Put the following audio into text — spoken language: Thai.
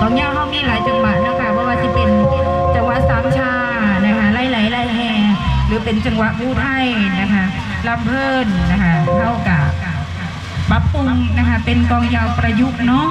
กองย่าเขามีหลายจังหวัดนะคะเพราะว่าที่เป็นจังหวัดสามชานะคะไล่ไหลไล่แห่หรือเป็นจังหวัดผู้ไทยนะคะลำเพินนะคะเท่ากับปรับปรุงนะคะเป็นกองยาวประยุกต์เนาะ